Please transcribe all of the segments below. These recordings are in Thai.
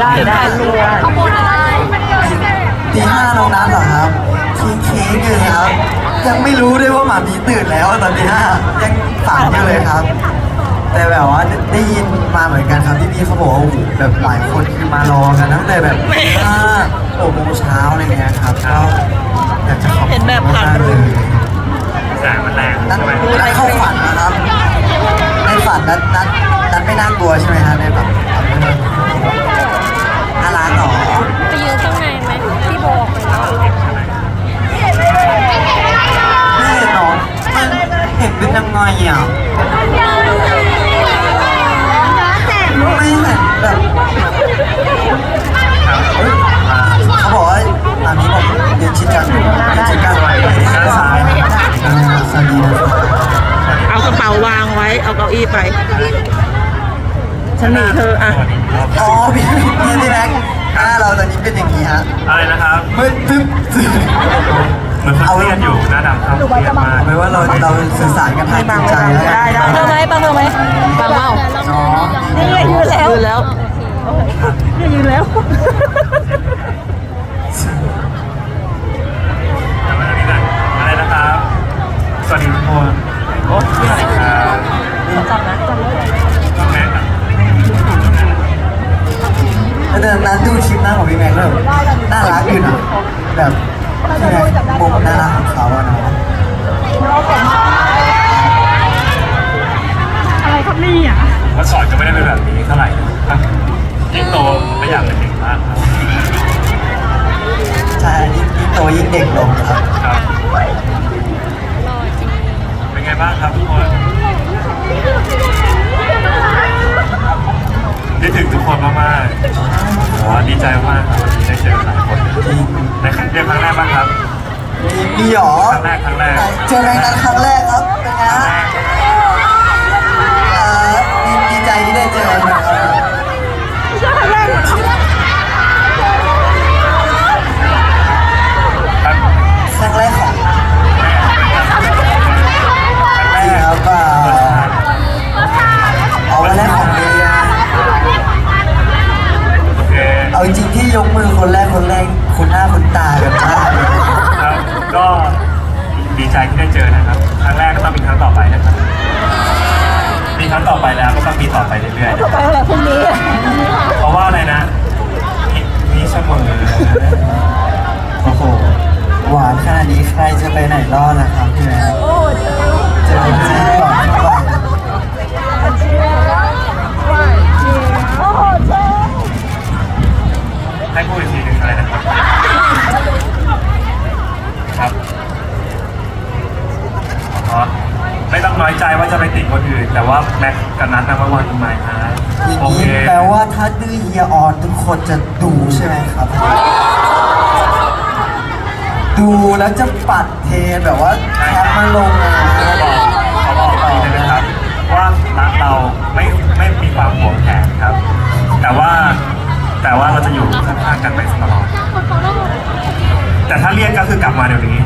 ได้ได้ได้ขบวนอะไรตีห้าน้องนัทเหรอครับคิงเค้กเลยครับ ยังไม่รู้ด้วยว่าหมามีตื่นแล้วตอนตีห้ายังฝันอยู่เลยครับ แต่แบบว่าได้ยินมาเหมือนกันครับที่พี่เขาบอกว่าแบบหลายคนคือมารอกันตั้งแต่แบบห้าหกโมงเช้าอะไรเงี้ยครับก็ ไว้เอาเก้าอี้ไปฉันหนีเธออะ อ๋อพี่พี่พี่แม็กหน้าเราตอนนี้เป็นอย่างนี้ฮะอะไรนะครับ มืดตึ๊บตึ๊บเหมือนคนเครียดอยู่หน้าดำครับเครียดมากเอาเป็นว่าเราเราสื่อสารกันทางจิตใจแล้วกันได้ได้เธอไหมปังเธอไหมปังเปล่าอ๋อนี่ยืนแล้วยืนแล้วนี่ยืนแล้วอะไรนะครับสวัสดีทุกคนโอ้ชื่ออะไรครับ จับนะจับเลยน้องแม็กซ์ครับแล้วเดินนั้นดูคลิปหน้าของพี่แม็กซ์แบบน่ารักอยู่นะแบบพี่แม็กซ์มุมน่ารักของเขาอะนาะอะไรครับนี่อะเมื่อก่อนก็ไม่ได้เป็นแบบนี้เท่าไหร่ยิ่งโตก็อยากเป็นเด็กมากครับใช่ยิ่งโตยิ่งเด็กลงครับครับรจังเป็นไงบ้างครับทุกคน คิดถึงทุกคนมากๆโอ้ดีใจมากครับวันนี้ได้เจอหลายคนจริงในครั้งเดียวครั้งแรกบ้างครับมีมีหรอครั้งแรกครั้งแรกเจอแม็กซ์นั้นครั้งแรกครับเป็นไงฮะเอ่อดีดีใจที่ได้เจอนะครับ เคเอาจริงๆที่ยกมือคนแรกคนแรกคุณหน้าคุณตากันมากเลยครับก็ดีใจที่ได้เจอนะครับ ครั้งแรกก็ต้องมีครั้งต่อไปนะครับ มีครั้งต่อไปแล้วก็ต้องมีต่อไปเรื่อยๆนะครับไปอะไรพรุ่งนี้ เพราะว่าอะไรนะนี่นี่เสมอโอ้โหหวานขนาดนี้ใครจะไปไหนรอดนะครับพี่แม่เจอจริงๆก่อนก่อ ให้พูดอีกทีหนึ่งอะไรนะครับ ครับอ๋อไม่ต้องน้อยใจว่าจะไปติดคนอื่น แต่ว่าแม็กกับนัทนะว่าวันทำไมฮะอย่างโอนี้เคแปลว่าถ้าดื้อเฮียออนทุกคนจะดูใช่ไหมครับ ดูแล้วจะปัดเทแบบว่าแคปมาลงนะเขาบอกเขาบอกอีกทีนะครับ ว่ารักเราไม่ไม่มีความหวงแหนครับ แต่ว่า แต่ว่าเราจะอยู่ข้างๆกันไปตลอด แต่ถ้าเรียกก็คือกลับมาเดี๋ยวนี้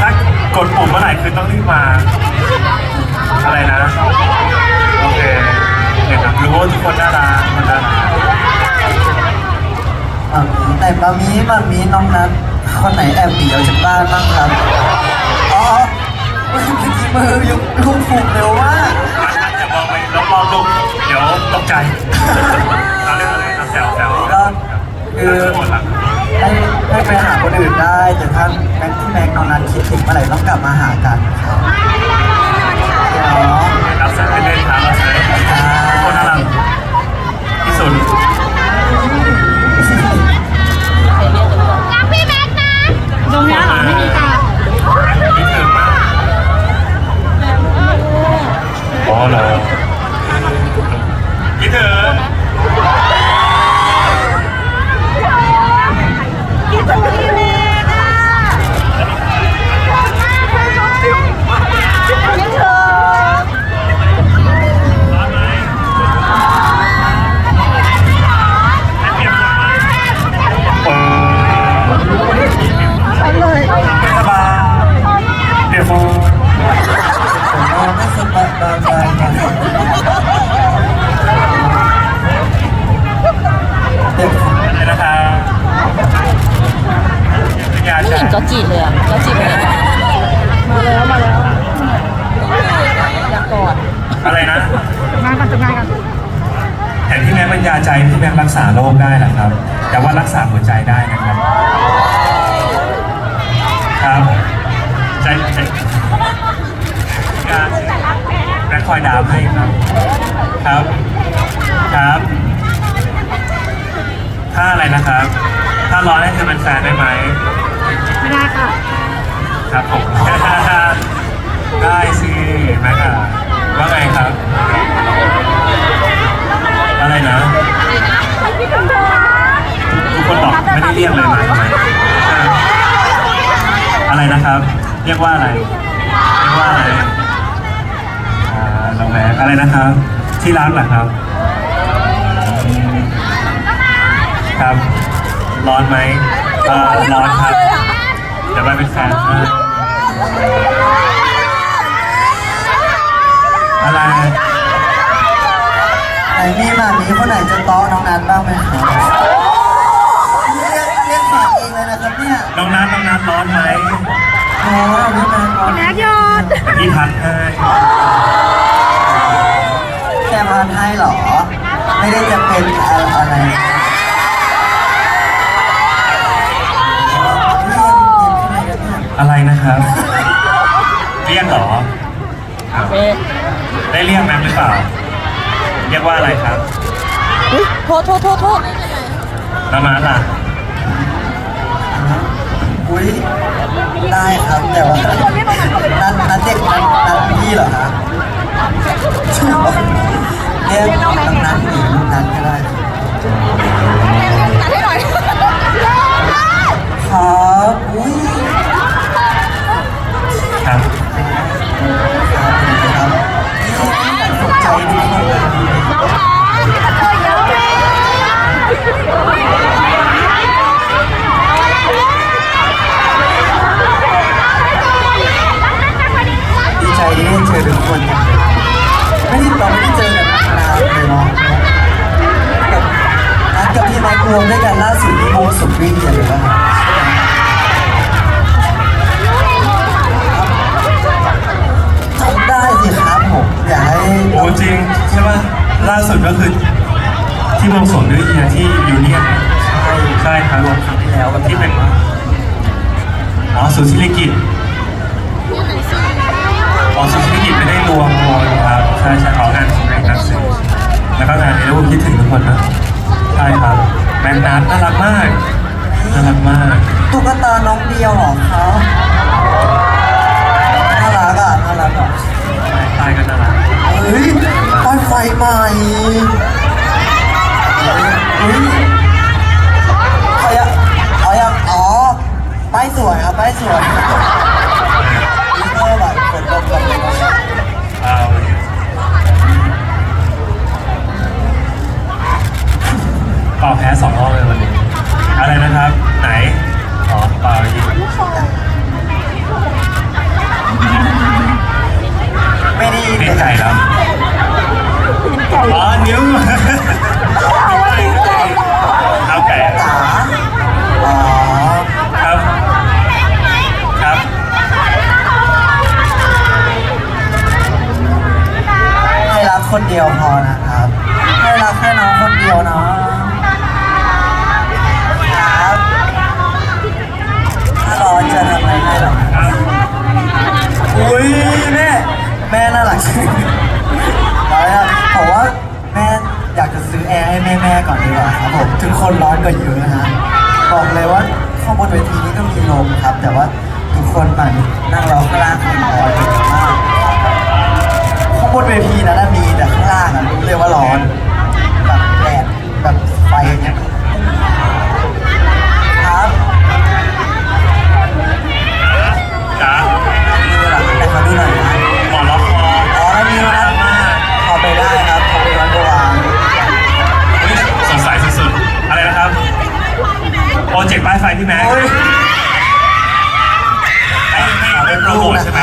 ถ้ากดปุ่มเมื่อไหร่คือต้องรีบมา อะไรนะ โอเคเนี่ยครับรู้ว่าทุกคนน่ารักทุกคนน่ารักมามีแต่มามีมามีน้องนัทคนไหนแอบหนีออกจากบ้านบ้างครับ อ๋อเมื่อกี้มือยกลูกผูกเร็วมาก อย่ามองไปรอบๆลูกเดี๋ยวตกใจ เราเล่นอะไรเราแซวแซวก็คือหมดหลังให้ให้ไปหาคนอื่นได้ แต่ถ้าแม็กที่แม็กน้องนัทคิดถึงเมื่อไหร่ต้องกลับมาหากันครับเดี๋ยวเราแซวเล่นๆครับเราแซวทุกคนน่ารักที่สุดรักพี่แม็กนะตรงนี้เหรอไม่มีตาคิดถึงมากอ๋อเหรอคิดถึง Oh, ไม่เห็นก็จีเลยอะก็จีเลยมาแล้วมาแล้วอยากกอดอะไรนะมากันจะมากันแต่ที่แม่บรรยาใจที่แม่รักษาโรคได้แหละครับ แต่ว่ารักษาหัวใจได้นะครับ ครับใจใจแม่คอยดามให้ครับ ครับ ครับ ถ้าอะไรนะครับ ถ้าร้อนให้เธอเป็นแฟนได้ไหม ไม่ได้ค่ะ ครับผม ได้สิแม่ค่ะว่าไงครับ อะไรนะทุกคนบอกไม่ได้เรียกเลยมาทำไมอะไรนะครับ เรียกว่าอะไร เรียกว่าอะไรอ่าเราแพ้อะไรนะครับ ที่ร้านเหรอครับครับ ร้อนไหมเอ่อร้อนครับ ดี๋ยวไปเป็นแฟนให้อะไรไหนมีหมามีคนไหนจะต้อน้องนัทบ้างไหมครับเรียกเรียกฝากเองเลยนะครับเนี่ยน้องนัทน้องนัทร้อนไหมโอ้พี่แมนร้อนแม็กยอดเดี๋ยวพี่พัดให้แค่พานให้เหรอ ไม่ได้จะเป็นอะไรเรียนเรียนขึ้นเลยนะเนี่ย อะไรนะครับ เรียกเหรออ้าวเอ๊ะได้เรียกแม็กหรือเปล่า เรียกว่าอะไรครับอุ๊ยโทษโทษโทษโทษน้องนัทล่ะอุ้ยได้ครับแต่ว่านัดนัดเด็กนัดนัดพี่เหรอครับเรียกน้องนัดหรือลูกนัดก็ได้ครับอุ้ย ดีใจที่ได้เจอทุกคนไม่ได้เราไม่ได้เจอกันนานเลยเนาะแบบนัดกับพี่ไมค์รวมด้วยกันล่าสุดที่โมสุดวิ่งกันเลยว่าจำได้สิครับผมอยากให้โอ้จริงใช่ป่ะล่าสุดก็คือ ที่วงสวงด้วยเฮียที่ยูเนียนใช่ใช่ครับรวมครั้งที่แล้วกันที่เป็นอ๋อสุชิริกิจอ๋อสุชิริกิจไม่ได้รวมวงครับใช่ใช่ของงานของงานนักสื่อแล้วก็งานในรูปคิดถึงทุกคนนะใช่ครับแมนนัทน่ารักมากน่ารักมากตุ๊กตาน้องเดียวเหรอครับน่ารักอะน่ารักอะตายกันน่ารักเฮ้ยป้ายไฟใหม่ เฮ้ยเขาอยากเขาอยากอ๋อป้ายสวยครับป้ายสวยนี่ก็แบบฝนตกแบบนี้เอาเป่าแพ้สองรอบเลยวันนี้ อะไรนะครับ ไหน แม่น่ารักจริงร้อยครับผมว่าแม่อยากจะซื้อแอร์ให้แม่แม่ๆก่อนดีกว่าครับผมถึงคนร้อนก็เยอะนะฮะบอกเลยว่าข้างบนเวทีนี้ก็มีลมครับ แต่ว่าทุกคนมันนั่งรอข้างล่างคือร้อนเยอะมากข้างบนเวทีนั้นนะมีแต่ข้างล่างอะรู้เลยว่าร้อนแบบแดดแบบไฟอย่างเงี้ยครับจ๋ามีเวลาให้เขาดูหน่อยนะ อ๋อแล้วมีร้านมากขอไปได้ครับขอไปร้านโบราณอุ๊ยสดใสสุดๆ อะไรนะครับ โปรเจกต์ป้ายไฟพี่แม็กซ์โอ้ยให้ให้ให้โปรโมทใช่ไหม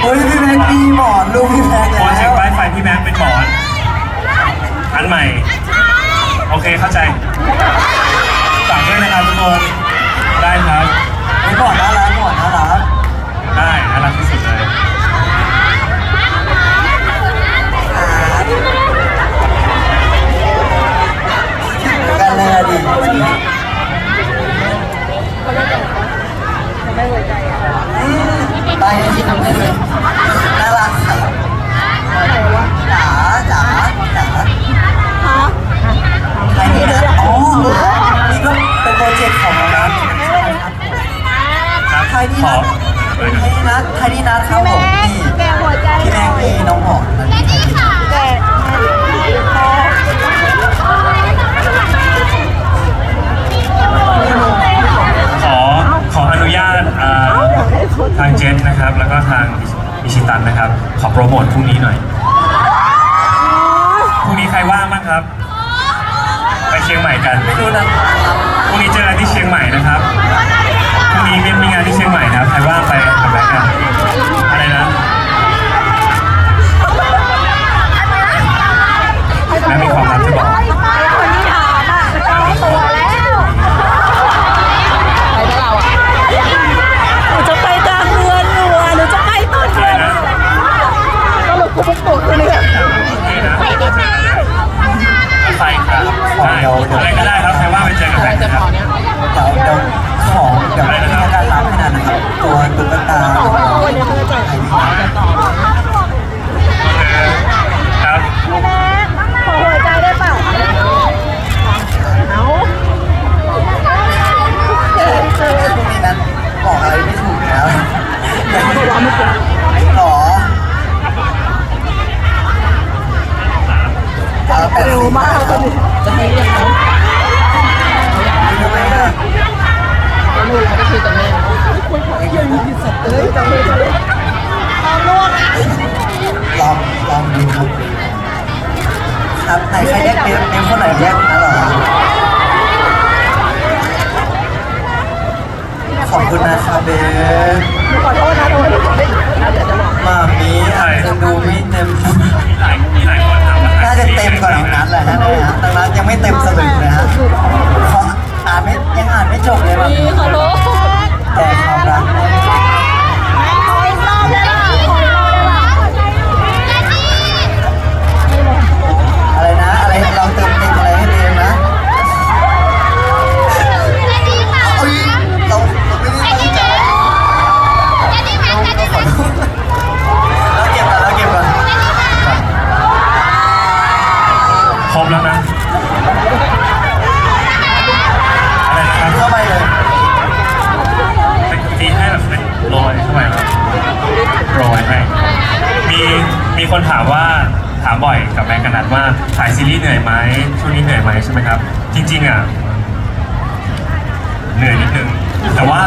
โอ้ยพี่แม็กมีหมอนลูกพี่แม็กโปรเจแล้กวต์ป้ายไฟพี่แม็กซ์เป็นหมอน อันใหม่ โอเคเข้าใจฝากด้วยนะครับทุกคน ทางเจนนะครับ แล้วก็ทางอิชิตันนะครับ ขอโปรโมทพรุ่งนี้หน่อยพรุ่งนี้ใครว่างบ้างครับ ไปเชียงใหม่กันไม่รู้นะพรุ่งนี้เจอกันที่เชียงใหม่นะครับพรุ่งนี้มีงานที่เชียงใหม่นะครับใครว่างไปทำอะไรกันอะไรนะแม่มีความลับจะบอก ก็ ว่าถามบ่อยกับแมงกันนัดว่าถ่ายซีรีส์เหนื่อยไหมช่วงนี้เหนื่อยไหมใช่ไหมครับ จริงๆอะเหนื่อยนิดนึงแต่ว่า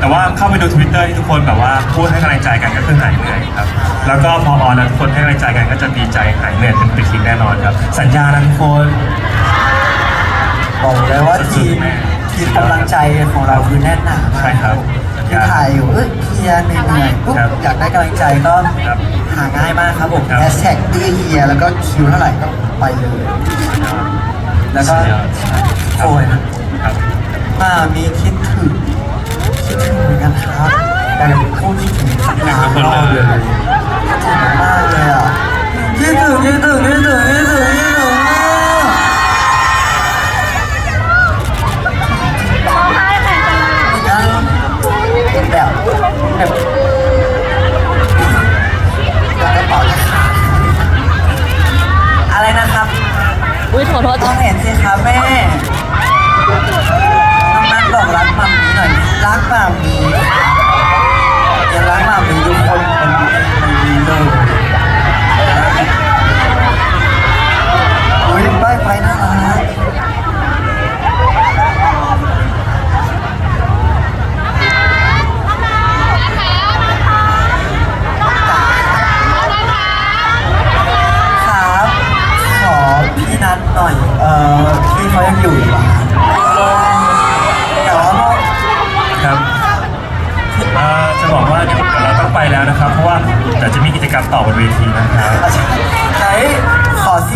แต่ว่าเข้าไปดูทวิตเตอร์ที่ทุกคนแบบว่าพูดให้กำลังใจกันก็คือหายเหนื่อยครับแล้วก็พอออนแล้วทุกคนให้กำลังใจกันก็จะดีใจหายเหนื่อยเป็นปฏิทินแน่นอนครับ สัญญานะทุกคนบอกเลยว่าทีมทีมกำลังใจของเราคือแน่นหนามากใช่ครับที่ถ่ายอยู่เอ้ยเฮียเหนื่อยๆปุ๊บครับอยากได้กำลังใจก็ครับ หาง่ายมากครับผมครับ แฮชแท็กดีเฮียแล้วก็คิวเท่าไหร่ก็ไปเลย แล้วก็สุดยอดโอยนะครับมามีคิดถึงคิดถึงเหมือนกันครับแต่พูดคิดถึงสักนานรอบเลย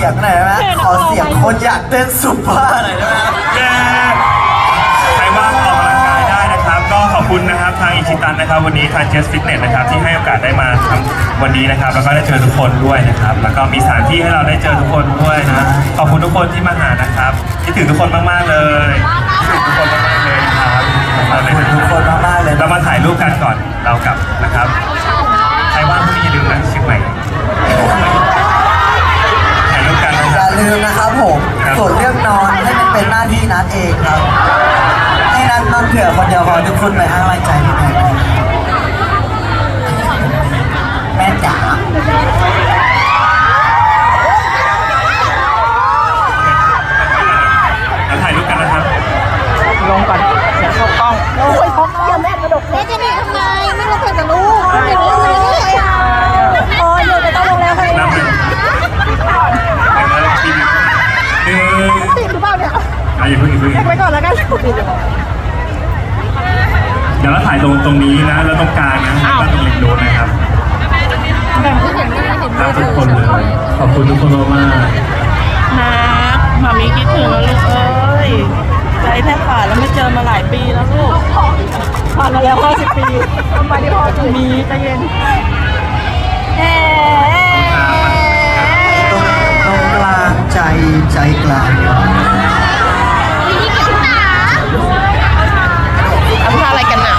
สียงหน่อยได้ไหมขอเสียงคนอยากเต้นซุปเปอร์หน่อยได้ไหมครับเย้ใครว่างออกกำลังกายได้นะครับ ก็ขอบคุณนะครับทางอิชิตันนะครับ วันนี้ทางเจสฟิตเนสนะครับที่ให้โอกาสได้มาทำวันนี้นะครับ แล้วก็ได้เจอทุกคนด้วยนะครับ แล้วก็มีสถานที่ให้เราได้เจอทุกคนด้วยนะขอบคุณทุกคนที่มาหานะครับคิดถึงทุกคนมากๆเลยคิดถึงทุกคนมากๆเลยนะครับขอบคุณทุกคนมากๆเลยเรามาถ่ายรูปกันก่อนเรากลับนะครับ ใครว่างพรุ่งนี้อย่าลืมนะเชียงใหม่ ลืมนะครับผมส่วนเรื่องนอนให้มันเป็นหน้าที่นัดเองครับ ให้นัดนอนเผื่อคนเดียวพอทุกคนไปห้างไรใจที่ได้แม่จ๋าลถ่ายรูปกันนะครับ ลงก่อนเดี๋ยวเข้ากล้อง โอ้ยเดี๋ยวแม่กระดกแม่จะเด็ทำไม ไม่รู้เธอจะรู้ไม่รู้เลย เพิ่ไปก่อนแล้วกันเดี๋ยวเราถ่ายตรงตรงนี้นะ แล้วตรงกลางนะแล้วตรงเล็โดนนะครับแต่ที่เห็นหน้เห็นรักทุกคนเลย ขอบคุณทุกคนมากมามามีคิดถึงแล้วลูกเอ้ยใจแทบขาดแล้วไม่เจอมาหลายปีแล้วลูกผ่านมาแล้ว50ปีทำไมที่พ่อจะมีใจเย็นเอ๊ตรงกลางใจใจกลาง อะไรกันน่ะ